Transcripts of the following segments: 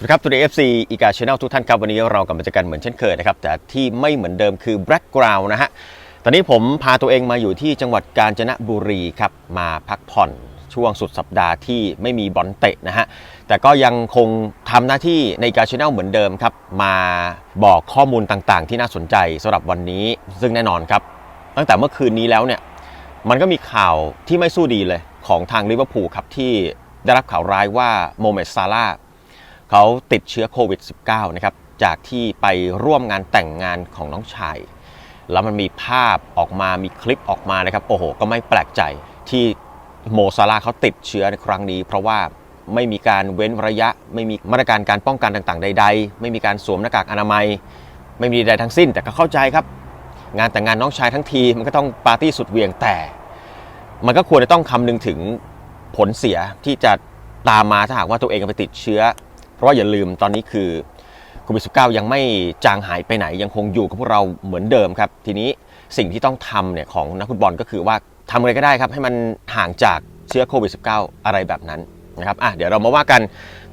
สวัสดีครับตัวเอฟซีอีกาชแนลทุกท่านครับ วันนี้เรากลับมาเจอกันเหมือนเช่นเคยนะครับ แต่ที่ไม่เหมือนเดิมคือแบล็กกราวน์นะฮะ ตอนนี้ผมพาตัวเองมาอยู่ที่จังหวัดกาญจนบุรีครับ มาพักผ่อนช่วงสุดสัปดาห์ที่ไม่มีบอลเตะนะฮะ แต่ก็ยังคงทำหน้าที่ในการชแนลเหมือนเดิมครับ มาบอกข้อมูลต่างๆ ที่น่าสนใจสำหรับวันนี้ ซึ่งแน่นอนครับ ตั้งแต่เมื่อคืนนี้แล้วเนี่ยมันก็มีข่าวที่ไม่สู้ดีเลยของทางลิเวอร์พูลครับที่ได้รับข่าวร้ายว่าโมเมดซาลา เขาติดเชื้อโควิด -19 นะครับจากที่ไปร่วมงานแต่งงานของน้องชาย แล้วมันมีภาพออกมามีคลิปออกมานะครับ โอ้โห ก็ไม่แปลกใจที่โมซาลาเขาติดเชื้อในครั้งนี้ เพราะว่าไม่มีการเว้นระยะ ไม่มีมาตรการการป้องกันต่างๆ ใด ๆ ไม่มีการสวมหน้ากากอนามัย ไม่มีใดทั้งสิ้น แต่ก็เข้าใจครับ งานแต่งงานน้องชายทั้งที มันก็ต้องปาร์ตี้สุดเวียงแต่ มันก็ควรจะต้องคำนึงถึงผลเสียที่จะตามมาถ้าหากว่าตัวเองไปติดเชื้อ เพราะว่าอย่าลืมตอนนี้คือโควิด -19 ยังไม่จางหายไปไหนยังคงอยู่กับพวกเราเหมือนเดิมครับ ทีนี้สิ่งที่ต้องทำเนี่ยของนักฟุตบอลก็คือว่าทำอะไรก็ได้ครับ ให้มันห่างจากเชื้อโควิด -19 อะไรแบบนั้นนะครับอะเดี๋ยวเรามาว่ากัน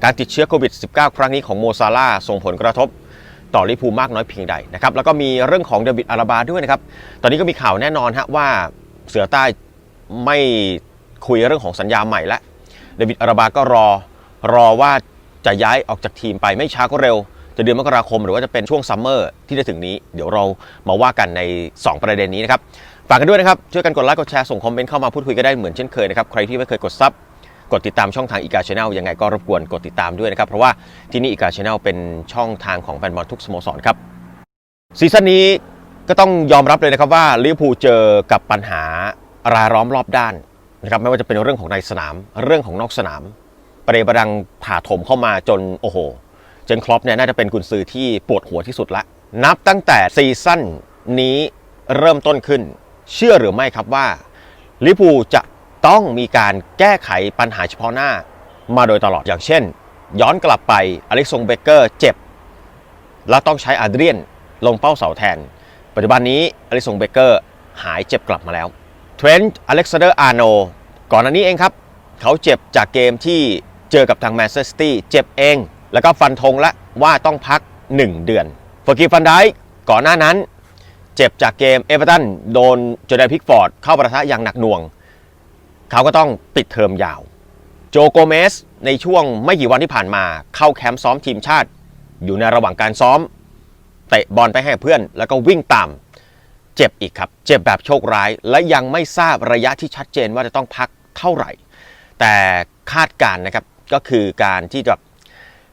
การติดเชื้อโควิด -19 ครั้งนี้ของโมซาลาส่งผลกระทบต่อลิฟวูมากน้อยเพียงใดนะครับแล้วก็มีเรื่องของเดวิดอาราบาด้วยนะครับ ตอนนี้ก็มีข่าวแน่นอนฮะว่าเสือใต้ไม่คุยเรื่องของสัญญาใหม่แล้วเดวิดอาราบาก็รอรอว่า จะย้ายออกจากทีมไปไม่ช้าก็เร็ว จะเดือนมกราคมหรือว่าจะเป็นช่วงซัมเมอร์ที่จะถึงนี้ เดี๋ยวเรามาว่ากันใน 2 ประเด็นนี้นะครับฝากกันด้วยนะครับ ช่วยกันกดไลค์กดแชร์ส่งคอมเมนต์เข้ามาพูดคุยกันได้เหมือนเช่นเคยนะครับใครที่ไม่เคยกดซับกดติดตามช่องทางอีกาชาแนลยังไงก็รบกวนกดติดตามด้วยนะครับ เพราะว่าที่นี่อีกาชาแนลเป็นช่องทางของแฟนบอลทุกสโมสรครับซีซั่นนี้ก็ต้องยอมรับเลยนะครับว่าลิเวอร์พูลเจอกับปัญหารายล้อมรอบด้านนะครับไม่ว่าจะเป็นเรื่องของในสนาม เรื่องของนอกสนาม ประเดประดังผ่าถมเข้ามาจนโอ้โห เจนครอปเนี่ยน่าจะเป็นกุนซือที่ปวดหัวที่สุดละ นับตั้งแต่ซีซั่นนี้เริ่มต้นขึ้น เชื่อหรือไม่ครับว่าลิเวอร์พูจะต้องมีการแก้ไขปัญหาเฉพาะหน้ามาโดยตลอดอย่างเช่น ย้อนกลับไปอเล็กซงเบเกอร์เจ็บ แล้วต้องใช้อาเดรียนลงเป้าเสาแทน ปัจจุบันนี้อลิสงเบเกอร์หายเจ็บกลับมาแล้วเทรนต์อเล็กซานเดอร์อาร์โนก่อนหน้านี้เองครับ เขาเจ็บจากเกมที่ เจอกับทางแมนเชสเตอร์เจ็บเอง แล้วก็ฟันธงล้วว่าต้องพัก 1 เดือนฟอร์กีฟันไดก่อนหน้านั้น เจ็บจากเกมเอเวอร์ตันโดนโจเดนพิกฟอร์ดเข้าประทะอย่างหนักหน่วง เขาก็ต้องปิดเทอมยาว โจโกเมสในช่วงไม่กี่วันที่ผ่านมาเข้าแคมป์ซ้อมทีมชาติ อยู่ในระหว่างการซ้อมเตะบอลไปให้เพื่อน แล้วก็วิ่งตามเจ็บอีกครับ เจ็บแบบโชคร้าย และยังไม่ทราบระยะที่ชัดเจนว่าจะต้องพักเท่าไหร่ แต่คาดการณ์นะครับ ก็คือการที่จะ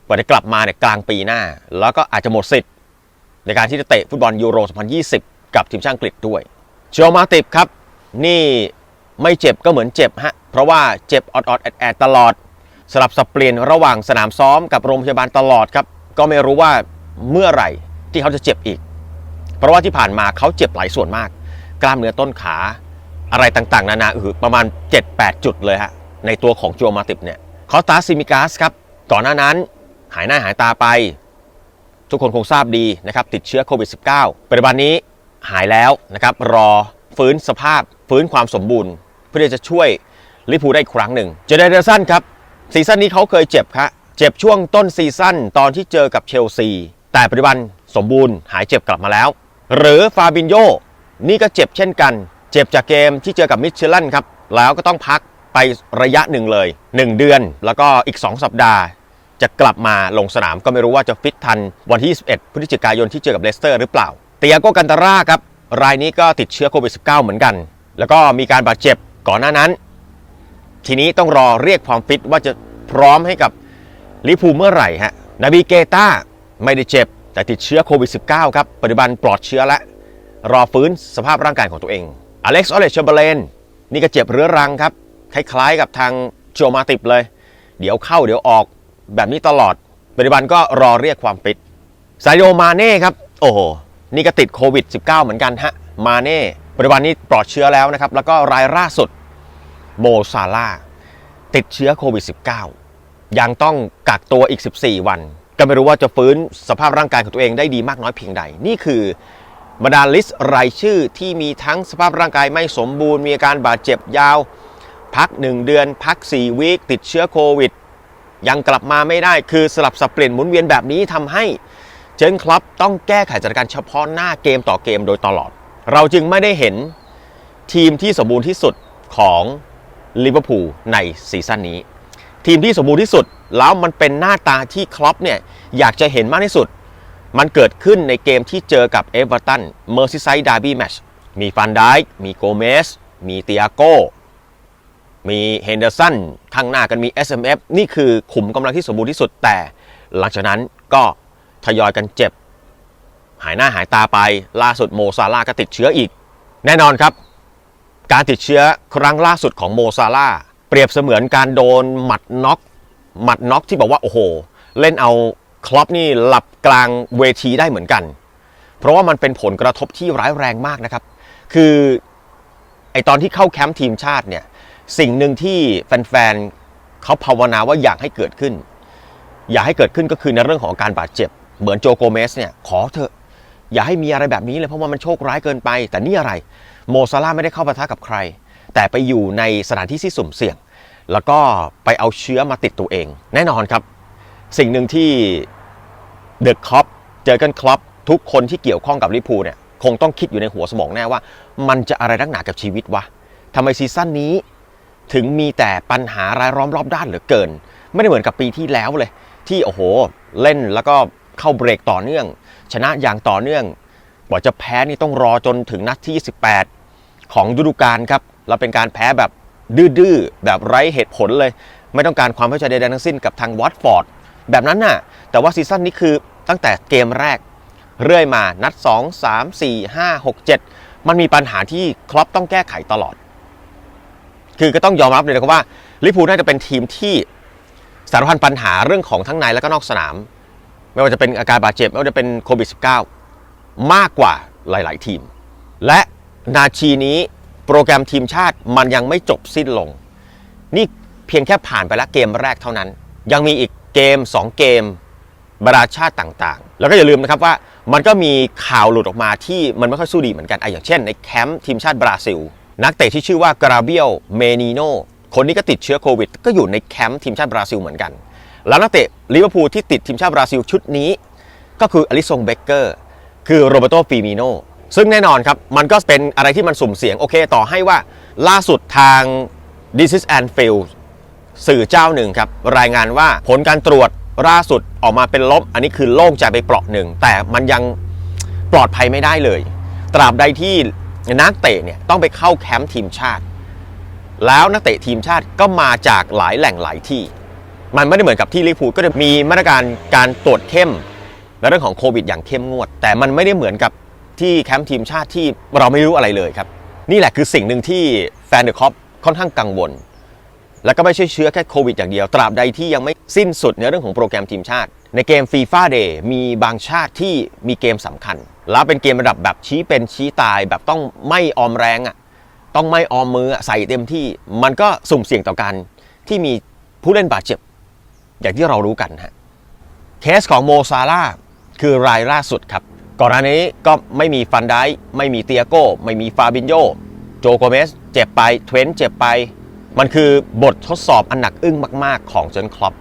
กว่าจะกลับมาเนี่ยกลางปีหน้า แล้วก็อาจจะหมดสิทธิ์ ในการที่จะเตะฟุตบอลยูโร 2020 กับทีมชาติอังกฤษด้วยเชลมาติบครับ นี่ไม่เจ็บก็เหมือนเจ็บฮะเพราะว่าเจ็บออดๆแอดๆตลอด สลับสับเปลี่ยนระหว่างสนามซ้อมกับโรงพยาบาลตลอดครับก็ไม่รู้ว่าเมื่อไหร่ที่เขาจะเจ็บอีก เพราะว่าที่ผ่านมาเขาเจ็บหลายส่วนมาก กล้ามเนื้อต้นขาอะไรต่างๆ นานาอือประมาณ 7-8 จุดเลยฮะในตัวของโจมาติบเนี่ย คอสตาซิมิกาสครับก่อนหน้านั้นหายหน้าหายตาไป ทุกคนคงทราบดีนะครับติดเชื้อโควิด -19 ปัจจุบันนี้หายแล้วนะครับรอฟื้นสภาพฟื้นความสมบูรณ์ เพื่อที่จะช่วยลิเวอร์พูลได้ครั้งหนึ่งเจเดเดอร์สันครับซีซั่นนี้เขาเคยเจ็บครับเจ็บช่วงต้นซีซั่นตอนที่เจอกับเชลซี แต่ปัจจุบันสมบูรณ์หายเจ็บกลับมาแล้ว หรือฟาบินโยนี่ก็เจ็บเช่นกัน เจ็บจากเกมที่เจอกับมิชชัลลันครับแล้วก็ต้องพัก ไประยะหนึ่งเลย 1 เดือน แล้วก็อีก 2 สัปดาห์ จะกลับมาลงสนามก็ไม่รู้ว่าจะฟิตทันวันที่ 21 พฤศจิกายนที่เจอกับเลสเตอร์หรือเปล่า เตียโกกันตาร่าครับ รายนี้ก็ติดเชื้อโควิด -19 เหมือนกัน แล้วก็มีการบาดเจ็บก่อนหน้านั้น ทีนี้ต้องรอเรียกความฟิตว่าจะพร้อมให้กับลิเวอร์พูเมื่อไหร่ฮะนาบีเกต้าไม่ได้เจ็บ แต่ติดเชื้อโควิด -19 ครับปัจจุบันปลอดเชื้อและรอฟื้นสภาพร่างกายของตัวเองอเล็กซ์ออเลชเชเบเลนนี่ก็เจ็บเรื้อรังครับ คล้ายๆกับทางโจมาติบเลย เดี๋ยวเข้าเดี๋ยวออกแบบนี้ตลอด ปัจจุบันก็รอเรียกความฟิตซาโยมาเน่ครับ โอ้โห นี่ก็ติดโควิด -19 เหมือนกันฮะ มาเน่ ปัจจุบันนี้ปลอดเชื้อแล้วนะครับ แล้วก็รายล่าสุดโมซาลาติดเชื้อโควิด -19 ยังต้องกักตัวอีก 14 วัน ก็ไม่รู้ว่าจะฟื้นสภาพร่างกายของตัวเองได้ดีมากน้อยเพียงใด นี่คือบรรดาลิสต์รายชื่อที่มีทั้งสภาพร่างกายไม่สมบูรณ์ มีอาการบาดเจ็บยาว พัก 1 เดือน พัก 4 วีคติดเชื้อโควิด ยังกลับมาไม่ได้คือสลับสับเปลี่ยนหมุนเวียนแบบนี้ทำให้เจนคลับต้องแก้ไขสถานการเฉพาะหน้าเกมต่อเกมโดยตลอด เราจึงไม่ได้เห็นทีมที่สมบูรณ์ที่สุดของลิเวอร์พูลในซีซั่นนี้ ทีมที่สมบูรณ์ที่สุดแล้วมันเป็นหน้าตาที่ครอปเนี่ยอยากจะเห็นมากที่สุด มันเกิดขึ้นในเกมที่เจอกับเอเวอร์ตันเมอร์ซิไซด์ดาร์บี้แมชมีฟันไดค์มีโกเมสมีเตียโก มีเฮนเดอร์สันข้างหน้ากันมี SMF นี่คือขุมกำลังที่สมบูรณ์ที่สุด แต่หลังจากนั้นก็ทยอยกันเจ็บ หายหน้าหายตาไปล่าสุดโมซาลาก็ติดเชื้ออีก แน่นอนครับ การติดเชื้อครั้งล่าสุดของโมซาลาเปรียบเสมือนการโดนหมัดน็อกหมัดน็อกที่บอกว่าโอ้โห เล่นเอาคลอปนี่หลับกลางเวทีได้เหมือนกัน เพราะว่ามันเป็นผลกระทบที่ร้ายแรงมากนะครับ คือไอตอนที่เข้าแคมป์ทีมชาติเนี่ย สิ่งหนึ่งที่แฟนๆเขาภาวนาว่าอยากให้เกิดขึ้น อยากให้เกิดขึ้นก็คือในเรื่องของการบาดเจ็บ เหมือนโจโกเมสเนี่ยขอเถอะอย่าให้มีอะไรแบบนี้เลยเพราะว่ามันโชคร้ายเกินไป แต่นี่อะไรโมซาลาไม่ได้เข้าปะทะกับใคร แต่ไปอยู่ในสถานที่ที่สุ่มเสี่ยง แล้วก็ไปเอาเชื้อมาติดตัวเอง แน่นอนครับ สิ่งหนึ่งที่เดอะคอปเจอกันคลอปทุกคนที่เกี่ยวข้องกับลิพูเนี่ยคงต้องคิดอยู่ในหัวสมองแน่ว่า มันจะอะไรนักหนากับชีวิตวะทำไมซีซั่นนี้ ถึงมีแต่ปัญหารายล้อมรอบด้านเหลือเกิน ไม่ได้เหมือนกับปีที่แล้วเลย ที่โอ้โห เล่นแล้วก็เข้าเบรกต่อเนื่อง ชนะอย่างต่อเนื่องกว่าจะแพ้นี่ต้องรอจนถึงนัดที่ 18 ของฤดูกาลครับเราเป็นการแพ้แบบดื้อๆแบบไร้เหตุผลเลย ไม่ต้องการความเข้าใจใดๆทั้งสิ้นกับทางวอตฟอร์ดแบบนั้นน่ะ แต่ว่าซีซั่นนี้คือตั้งแต่เกมแรก เรื่อยมานัด 2 3 4 5 6 7 มันมีปัญหาที่ครอปต้องแก้ไขตลอด คือก็ต้องยอมรับเลยนะครับว่าลิเวอร์พูลน่าจะเป็นทีมที่สารพันปัญหาเรื่องของทั้งในและก็นอกสนาม ไม่ว่าจะเป็นอาการบาดเจ็บ ไม่ว่าจะเป็นโควิด -19 มากกว่าหลาย ๆ ทีม และนาทีนี้โปรแกรมทีมชาติมันยังไม่จบสิ้นลง นี่เพียงแค่ผ่านไปแล้วเกมแรกเท่านั้น ยังมีอีกเกม 2 เกมบราชาติต่างๆ แล้วก็อย่าลืมนะครับว่ามันก็มีข่าวหลุดออกมาที่มันไม่ค่อยสู้ดีเหมือนกันไออย่างเช่นในแคมป์ทีมชาติบราซิล นักเตะที่ชื่อว่ากราเบียลเมนิโนคนนี้ก็ติดเชื้อโควิด ก็อยู่ในแคมป์ทีมชาติบราซิลเหมือนกัน แล้วนักเตะลิเวอร์พูลที่ติดทีมชาติบราซิลชุดนี้ ก็คืออลิซงเบเกอร์คือโรเบโตฟิมิโนซึ่งแน่นอนครับ มันก็เป็นอะไรที่มันสุ่มเสี่ยงโอเคต่อให้ว่าล่าสุดทาง This is Anfield สื่อเจ้าหนึ่งครับ รายงานว่าผลการตรวจล่าสุดออกมาเป็นลบ อันนี้คือโล่งใจไปเปราะหนึ่ง แต่มันยังปลอดภัยไม่ได้เลย ตราบใดที่ นักเตะเนี่ยต้องไปเข้าแคมป์ทีมชาติ แล้วนักเตะทีมชาติก็มาจากหลายแหล่งหลายที่ มันไม่ได้เหมือนกับที่ลิเวอร์พูลก็จะมีมาตรการการตรวจเข้มในเรื่องของโควิดอย่างเข้มงวด แต่มันไม่ได้เหมือนกับที่แคมป์ทีมชาติที่เราไม่รู้อะไรเลยครับ นี่แหละคือสิ่งหนึ่งที่แฟนเดอะคอปค่อนข้างกังวล แล้วก็ไม่ใช่เชื้อแค่โควิดอย่างเดียว ตราบใดที่ยังไม่สิ้นสุดในเรื่องของโปรแกรมทีมชาติ ในเกมฟีฟ่าเดย์มีบางชาติที่มีเกมสำคัญ แล้วเป็นเกมระดับแบบชี้เป็นชี้ตายแบบต้องไม่ออมแรงอะต้องไม่ออมมืออใส่เต็มที่มันก็สุ่มเสี่ยงต่อการที่มีผู้เล่นบาดเจ็บ อย่างที่เรารู้กันฮะเคสของโมซาลาคือรายล่าสุดครับ ก่อนหน้านี้ก็ไม่มีฟันไดค์ไม่มีเตียโก้ ไม่มีฟาบินโยโจโกเมสเจ็บไปเทรนต์เจ็บไป มันคือบททดสอบอันหนักอึ้งมาก ๆ ของเจนคลอป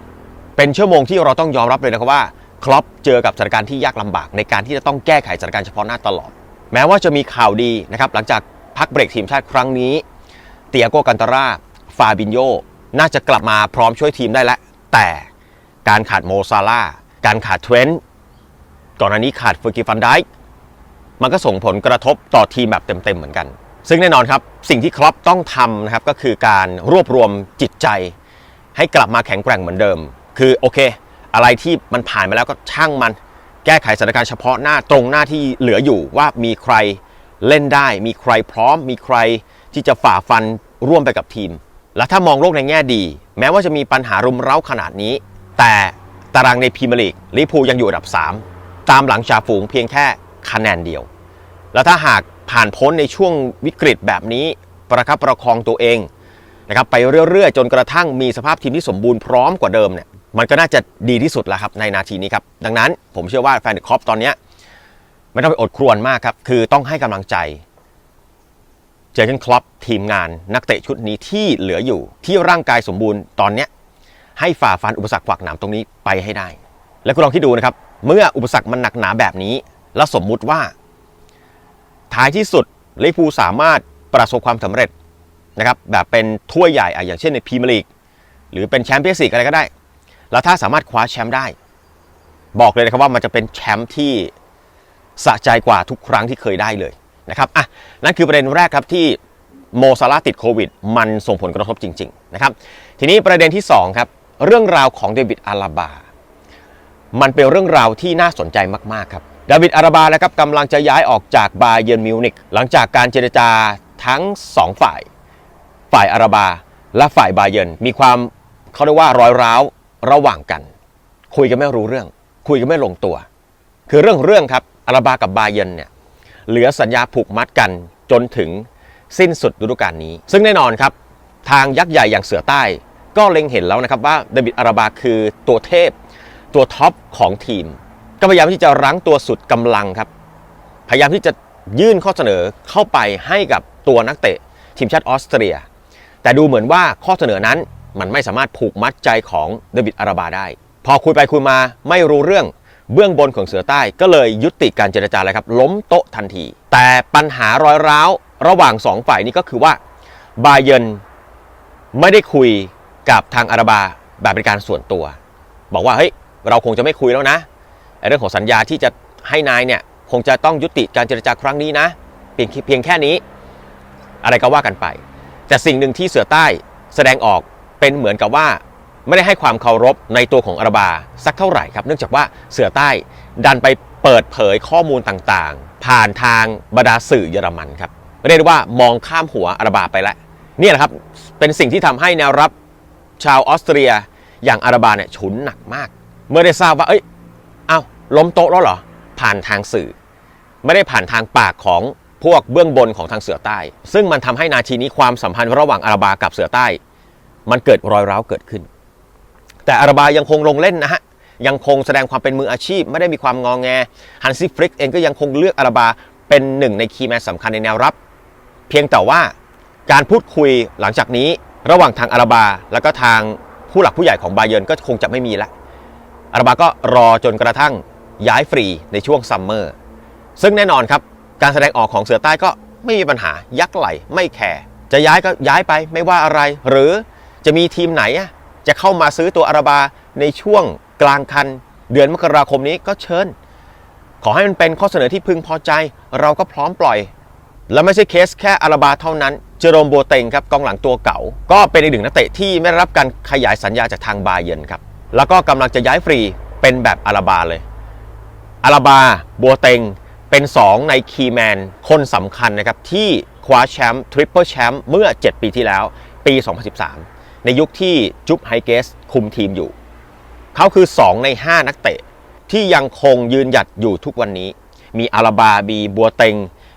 เป็นชั่วโมงที่เราต้องยอมรับเลยนะครับว่าคลอปเจอกับสถานการณ์ที่ยากลำบาก ในการที่จะต้องแก้ไขสถานการณ์เฉพาะหน้าตลอด แม้ว่าจะมีข่าวดีนะครับหลังจากพักเบรกทีมชาติครั้งนี้ เตียโกกันตาร่าฟาบินโยน่าจะกลับมาพร้อมช่วยทีมได้แล้ว แต่การขาดโมซาลาการขาดเทรนต์ก่อนหน้านี้ขาดเฟอร์กิฟันไดค์มันก็ส่งผลกระทบต่อทีมแบบเต็มๆเหมือนกัน ซึ่งแน่นอนครับ สิ่งที่ครอปต้องทำนะครับก็คือการรวบรวมจิตใจ ให้กลับมาแข็งแกร่งเหมือนเดิม คือโอเค อะไรที่มันผ่านมาแล้วก็ช่างมัน แก้ไขสถานการณ์เฉพาะหน้าตรงหน้าที่เหลืออยู่ว่ามีใครเล่นได้ มีใครพร้อม มีใครที่จะฝ่าฟันร่วมไปกับทีม และถ้ามองโลกในแง่ดี แม้ว่าจะมีปัญหารุมเร้าขนาดนี้ แต่ตารางในพรีเมียร์ลีกลิเวอร์พูลยังอยู่อันดับ 3 ตามหลังจ่าฝูงเพียงแค่คะแนนเดียว แล้วถ้าหากผ่านพ้นในช่วงวิกฤตแบบนี้ประคับประคองตัวเองนะครับไปเรื่อยๆ จนกระทั่งมีสภาพทีมที่สมบูรณ์พร้อมกว่าเดิมเนี่ย มันก็น่าจะดีที่สุดแล้วครับในนาทีนี้ครับ ดังนั้นผมเชื่อว่าแฟนเดอะคอปตอนนี้ไม่ต้องไปอดครวญมากครับ คือต้องให้กำลังใจเจอร์เกนคลอปทีมงานนักเตะชุดนี้ที่เหลืออยู่ที่ร่างกายสมบูรณ์ตอนนี้ให้ฝ่าฟันอุปสรรคขวากหนามตรงนี้ไปให้ได้ และคุณลองคิดดูนะครับ เมื่ออุปสรรคมันหนักหนาแบบนี้ แล้วสมมุติว่า ท้ายที่สุดลิเวอร์พูลสามารถประสบความสำเร็จนะครับแบบเป็นถ้วยใหญ่อะอย่างเช่นในพรีเมียร์ลีกหรือเป็นแชมเปี้ยนส์ลีกอะไรก็ได้ แล้วถ้าสามารถคว้าแชมป์ได้ บอกเลยนะครับว่ามันจะเป็นแชมป์ที่สะใจกว่าทุกครั้งที่เคยได้เลยนะครับอะนั่นคือประเด็นแรกครับที่โมซาลาห์ติดโควิด มันส่งผลกระทบจริง ๆ นะครับ ทีนี้ประเด็นที่2ครับเรื่องราวของเดวิดอาราบา มันเป็นเรื่องราวที่น่าสนใจมากๆครับเดวิดอาราบานะครับกำลังจะย้ายออกจากบาเยิร์นมิวนิกหลังจากการเจรจาทั้ง 2 ฝ่าย ฝ่ายอาราบา และฝ่ายบาเยิร์นมีความเขาเรียกว่ารอยร้าว ระหว่างกัน คุยกันไม่รู้เรื่อง คุยกันไม่ลงตัว คือเรื่องเรื่องครับอาราบากับบาเยนเนี่ยเหลือสัญญาผูกมัดกันจนถึงสิ้นสุดฤดูกาลนี้ ซึ่งแน่นอนครับ ทางยักษ์ใหญ่อย่างเสือใต้ ก็เล็งเห็นแล้วนะครับว่าเดวิดอาราบาคือตัวเทพ ตัวท็อปของทีม ก็พยายามที่จะรั้งตัวสุดกำลังครับ พยายามที่จะยื่นข้อเสนอเข้าไปให้กับตัวนักเตะทีมชาติออสเตรีย แต่ดูเหมือนว่าข้อเสนอนั้น มันไม่สามารถผูกมัดใจของเดวิดอาราบาได้ พอคุยไปคุยมาไม่รู้เรื่องเบื้องบนของเสือใต้ก็เลยยุติการเจรจาเลยครับ ล้มโต๊ะทันที แต่ปัญหารอยร้าวระหว่างสองฝ่ายนี้ก็คือว่าบาเยนไม่ได้คุยกับทางอาราบาแบบเป็นการส่วนตัว บอกว่าเฮ้ยเราคงจะไม่คุยแล้วนะเรื่องของสัญญาที่จะให้นายเนี่ยคงจะต้องยุติการเจรจาครั้งนี้นะ เพียงเพียงแค่นี้ อะไรก็ว่ากันไป แต่สิ่งหนึ่งที่เสือใต้แสดงออก เป็นเหมือนกับว่าไม่ได้ให้ความเคารพในตัวของอาราบาสักเท่าไหร่ครับ เนื่องจากว่าเสือใต้ดันไปเปิดเผยข้อมูลต่างๆ ผ่านทางบรรดาสื่อเยอรมันครับเรียกได้ว่ามองข้ามหัวอาราบาไปแล้วเนี่ยแหละครับเป็นสิ่งที่ทำให้แนวรับชาวออสเตรียอย่างอาราบาเนี่ยฉุนหนักมาก เมื่อได้ทราบว่าเอ้ยเอ้าล้มโต๊ะแล้วเหรอผ่านทางสื่อ ไม่ได้ผ่านทางปากของพวกเบื้องบนของทางเสือใต้ ซึ่งมันทำให้นาทีนี้ความสัมพันธ์ระหว่างอาราบากับเสือใต้ มันเกิดรอยร้าวเกิดขึ้น แต่อาราบายังคงลงเล่นนะฮะยังคงแสดงความเป็นมืออาชีพ ไม่ได้มีความงองแงฮันซี่ฟริกเองก็ยังคงเลือกอาราบาเป็นหนึ่งในคีย์แมนสำคัญในแนวรับ เพียงแต่ว่าการพูดคุยหลังจากนี้ระหว่างทางอาราบา แล้วก็ทางผู้หลักผู้ใหญ่ของบาเยนก็คงจะไม่มีละอาราบาก็รอจนกระทั่งย้ายฟรีในช่วงซัมเมอร์ซึ่งแน่นอนครับการแสดงออกของเสือใต้ก็ไม่มีปัญหายักไหลไม่แคร์จะย้ายก็ย้ายไปไม่ว่าอะไร หรือ จะมีทีมไหนจะเข้ามาซื้อตัวอาราบาในช่วงกลางคัน เดือนมกราคมนี้ก็เชิญ ขอให้มันเป็นข้อเสนอที่พึงพอใจ เราก็พร้อมปล่อย และไม่ใช่เคสแค่อาราบาเท่านั้น เจอโรมโบเตงครับกองหลังตัวเก่า ก็เป็นอีกหนึ่งนักเตะที่ไม่รับการขยายสัญญาจากทางบาเยิร์นครับแล้วก็กำลังจะย้ายฟรีเป็นแบบอาราบาเลยอาราบาบัวเต็งเป็น 2 ในคีแมนคนสำคัญนะครับที่คว้าแชมป์ทริปเปิลแชมป์เมื่อ 7 ปีที่แล้วปี 2013 ในยุคที่จุ๊บไฮเกสคุมทีมอยู่ เขาคือ 2 ใน 5 นักเตะ ที่ยังคงยืนหยัดอยู่ทุกวันนี้ มีอาราบามีบัวเต็ง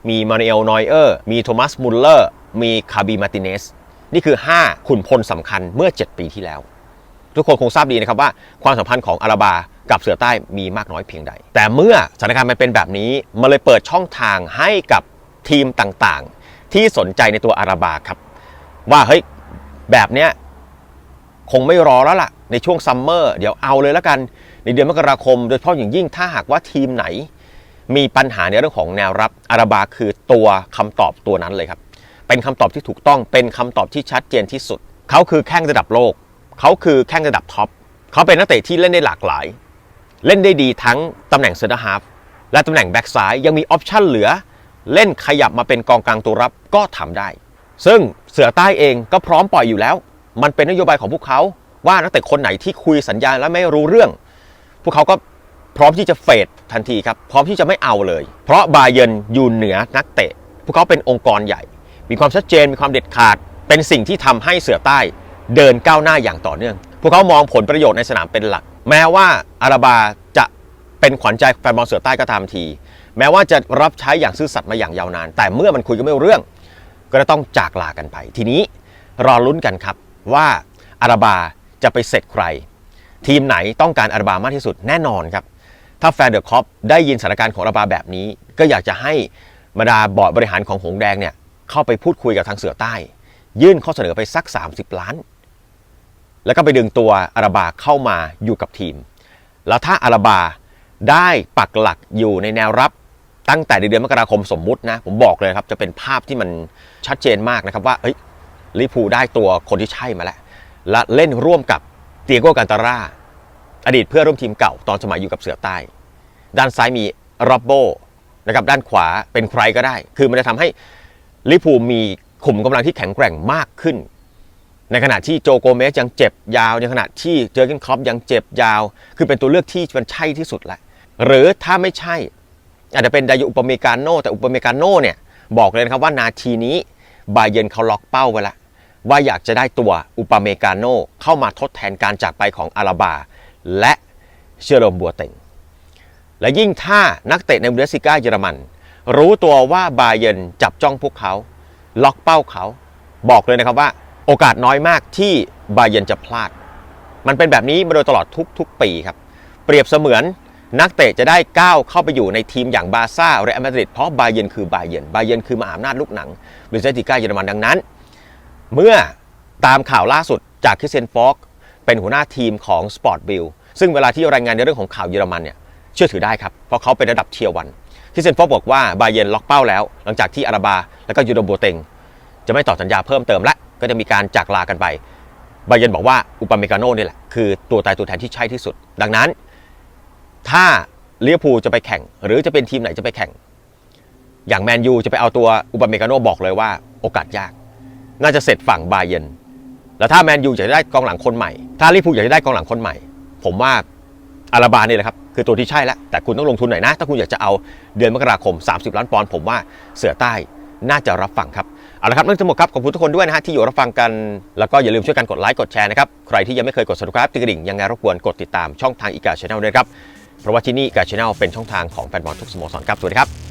มีมานูเอลนอยเออร์ มีโทมัสมุลเลอร์ มีคาบีมาติเนส นี่คือ 5 ขุนพลสำคัญเมื่อ 7 ปีที่แล้ว ทุกคนคงทราบดีนะครับว่าความสัมพันธ์ของอาราบากับเสือใต้มีมากน้อยเพียงใด แต่เมื่อสถานการณ์มันเป็นแบบนี้ มันเลยเปิดช่องทางให้กับทีมต่างๆ ที่สนใจในตัวอาราบาครับ ว่าเฮ้ยแบบเนี้ย คงไม่รอแล้วล่ะ ในช่วงซัมเมอร์เดี๋ยวเอาเลยแล้วกัน ในเดือนมกราคม โดยเฉพาะอย่างยิ่งถ้าหากว่าทีมไหน มีปัญหาในเรื่องของแนวรับอาราบาคือตัวคำตอบตัวนั้นเลยครับ เป็นคำตอบที่ถูกต้องเป็นคำตอบที่ชัดเจนที่สุด เขาคือแข้งระดับโลก เขาคือแข้งระดับท็อปเขาเป็นนักเตะที่เล่นได้หลากหลาย เล่นได้ดีทั้งตำแหน่งเซนเตอร์ฮาฟและตำแหน่งแบ็กซ้ายยังมีออปชั่นเหลือ เล่นขยับมาเป็นกองกลางตัวรับก็ทำได้ ซึ่งเสือใต้เองก็พร้อมปล่อยอยู่แล้ว มันเป็นนโยบายของพวกเขาว่านักเตะคนไหนที่คุยสัญญาแล้วไม่รู้เรื่อง พวกเขาก็พร้อมที่จะเฟดทันทีครับ พร้อมที่จะไม่เอาเลย เพราะบาเยิร์นอยู่เหนือนักเตะ พวกเขาเป็นองค์กรใหญ่ มีความชัดเจน มีความเด็ดขาด เป็นสิ่งที่ทำให้เสือใต้เดินก้าวหน้าอย่างต่อเนื่อง พวกเขามองผลประโยชน์ในสนามเป็นหลัก แม้ว่าอาราบาจะเป็นขวัญใจแฟนบอลเสือใต้ก็ตามที แม้ว่าจะรับใช้อย่างซื่อสัตย์มาอย่างยาวนาน แต่เมื่อมันคุยกันไม่รู้เรื่อง ก็จะต้องจากลากันไป ทีนี้รอลุ้นกันครับ ว่าอาราบาจะไปเสร็จใคร ทีมไหนต้องการอาราบามากที่สุดแน่นอนครับ ถ้าแฟนเดอร์คอปได้ยินสถานการณ์ของอาราบาแบบนี้ ก็อยากจะให้บรรดาบอร์ดบริหารของหงแดงเนี่ยเข้าไปพูดคุยกับทางเสือใต้ ยื่นข้อเสนอไปสัก 30 ล้าน แล้วก็ไปดึงตัวอาราบาเข้ามาอยู่กับทีม แล้วถ้าอาราบาได้ปักหลักอยู่ในแนวรับตั้งแต่เดือนมกราคมสมมุตินะ ผมบอกเลยครับ จะเป็นภาพที่มันชัดเจนมากนะครับว่าเอ้ย ลิพูได้ตัวคนที่ใช่มาแล้ว และเล่นร่วมกับเตียโกกันตาร่าอดีตเพื่อนร่วมทีมเก่าตอนสมัยอยู่กับเสือใต้ ด้านซ้ายมีรอบโบนะครับด้านขวาเป็นใครก็ได้ คือมันจะทำให้ลิพูมีขุมกำลังที่แข็งแกร่งมากขึ้น ในขณะที่โจโกเมสยังเจ็บยาว ในขณะที่เจอร์เกนครอปยังเจ็บยาว คือเป็นตัวเลือกที่มันใช่ที่สุดแหละหรือถ้าไม่ใช่ อาจจะเป็นไดโยอุปเมกาโนแต่อุปเมกาโนเนี่ยบอกเลยนะครับว่านาทีนี้ บาเยนเขาล็อกเป้าไว้แล้วว่าอยากจะได้ตัวอุปเมกาโนเข้ามาทดแทนการจากไปของอาราบา และเชอโรมบัวเต็ง และยิ่งถ้านักเตะในบุนเดสซิก้าเยอรมัน รู้ตัวว่าบาเยนจับจ้องพวกเขา ล็อกเป้าเขา บอกเลยนะครับว่า โอกาสน้อยมากที่บาเยนจะพลาด มันเป็นแบบนี้มาโดยตลอดทุกๆปีครับ เปรียบเสมือน นักเตะจะได้ก้าวเข้าไปอยู่ในทีมอย่างบาร์ซ่าหรือแอตมาดริดเพราะบาเยนคือบาเยนบาเยนคือมหาอำนาจลูกหนังบุนเดสซิก้าเยอรมันดังนั้น เมื่อตามข่าวล่าสุดจากคริสเซนฟอกเป็นหัวหน้าทีมของ Sport b i l l ซึ่งเวลาที่รายงานในเรื่องของข่าวเยอรมันเนี่ยเชื่อถือได้ครับ เพราะเขาเป็นระดับเทียร์วันคริสเซนฟอกบอกว่าบาเยนล็อกเป้าแล้ว หลังจากที่อาราบาแล้วก็ยูโรโบเตงจะไม่ต่อสัญญาเพิ่มเติมและก็จะมีการจากลากันไปบาเยนบอกว่าอุปเมกาโนนี่แหละคือตัวตายตัวแทนที่ใช่ที่สุด ดังนั้น ถ้าลิเวอร์พูจะไปแข่ง หรือจะเป็นทีมไหนจะไปแข่ง อย่างแมนยูจะไปเอาตัวอุปเมกาโนบอกเลยว่าโอกาสยาก น่าจะเสร็จฝั่งบาเยนแล้วถ้าแมนยูอยากได้กองหลังคนใหม่ ถ้าลิเวอร์พูลอยากได้กองหลังคนใหม่ ผมว่าอาราบานี่แหละครับ คือตัวที่ใช่แล้ว แต่คุณต้องลงทุนหน่อยนะ ถ้าคุณอยากจะเอาเดือนมกราคม 30 ล้านปอนด์ผมว่าเสือใต้น่าจะรับฟังครับ เอาละครับนั่นทั้งหมดครับ ขอบคุณทุกคนด้วยนะฮะที่อยู่รับฟังกัน แล้วก็อย่าลืมช่วยกันกดไลค์กดแชร์นะครับ ใครที่ยังไม่เคยกด subscribe ติดกระดิ่งยังไงรบกวนกดติดตามช่องทางอีกาช n แนลด้วยครับ เพราะว่าที่นี่กาชแนลเป็นช่องทางของแฟนบอลทุกสโมสรครับสวัสดีครับ